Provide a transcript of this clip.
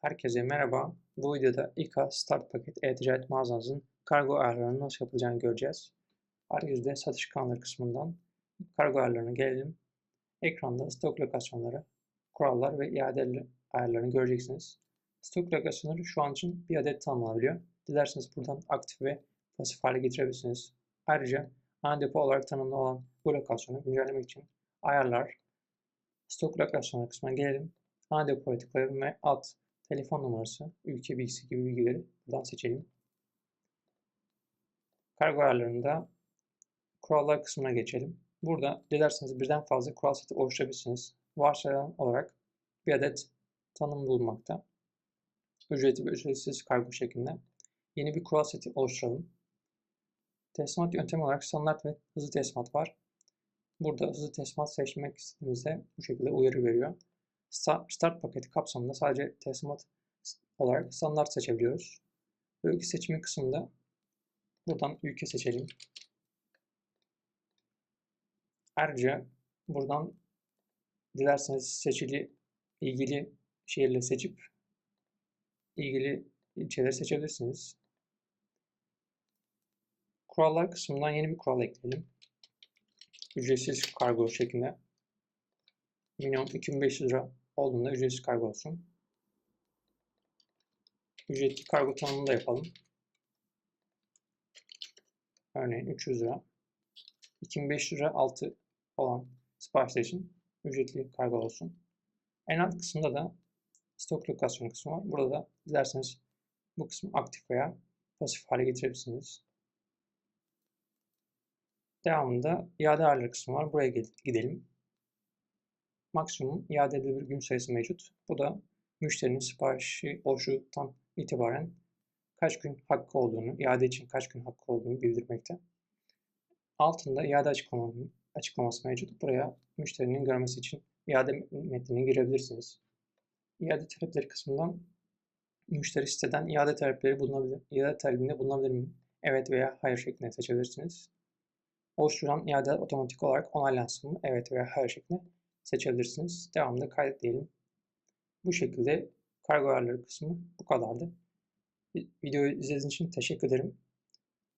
Herkese merhaba. Bu videoda İKA Start Paket e-ticaret mağazanızın kargo ayarlarını nasıl yapılacağını göreceğiz. Arayüzde satış kanalları kısmından kargo ayarlarına gelelim. Ekranda stok lokasyonları, kurallar ve iade ayarlarını göreceksiniz. Stok lokasyonları şu an için bir adet tanımlanabiliyor. Dilerseniz buradan aktif ve pasif hale getirebilirsiniz. Ayrıca ana depo olarak tanımlı olan bu lokasyonu güncellemek için ayarlar, stok lokasyonları kısmına gelelim. Ana depoya tıklayalım ve alt telefon numarası, ülke bilgisi gibi bilgileri buradan seçelim. Kargo ayarlarında kurallar kısmına geçelim. Burada dilerseniz birden fazla kural seti oluşturabilirsiniz. Varsayılan olarak bir adet tanım bulunmakta. Ücretli ve ücretsiz kargo şeklinde. Yeni bir kural seti oluşturalım. Teslimat yöntemi olarak standart ve hızlı teslimat var. Burada hızlı teslimat seçmek istediğimizde bu şekilde uyarı veriyor. Start paketi kapsamında sadece teslimat olarak standart seçebiliyoruz. Bölge seçimi kısmında buradan ülke seçelim. Ayrıca buradan dilerseniz seçili ilgili şehirle seçip ilgili ilçeleri seçebilirsiniz. Kurallar kısmından yeni bir kural ekleyelim. Ücretsiz kargo şeklinde. Minimum 2500 lira olduğunda ücretsiz kargo olsun. Ücretli kargo tanımını da yapalım. Örneğin 300 lira. 2500 lira altı olan siparişler için ücretli kargo olsun. En alt kısımda da stok lokasyonu kısmı var. Burada da dilerseniz bu kısmı aktif veya pasif hale getirebilirsiniz. Devamında iade ayarları kısmı var. Buraya gidelim. Maksimum iade edilebilir gün sayısı mevcut. Bu da müşterinin siparişi oluştuktan itibaren kaç gün hakkı olduğunu, iade için kaç gün hakkı olduğunu bildirmekte. Altında iade açıklaması mevcut. Buraya müşterinin görmesi için iade metnini girebilirsiniz. İade talepleri kısmından müşteri siteden iade talepleri bulunabilir, iade talebinde bulunabilir mi? Evet veya hayır şeklinde seçebilirsiniz. Oluşturulan iade otomatik olarak onaylansın mı? Evet veya hayır şeklinde seçebilirsiniz. Devamında kaydet. Bu şekilde kargo ayarları kısmı bu kadardı. Videoyu izlediğiniz için teşekkür ederim.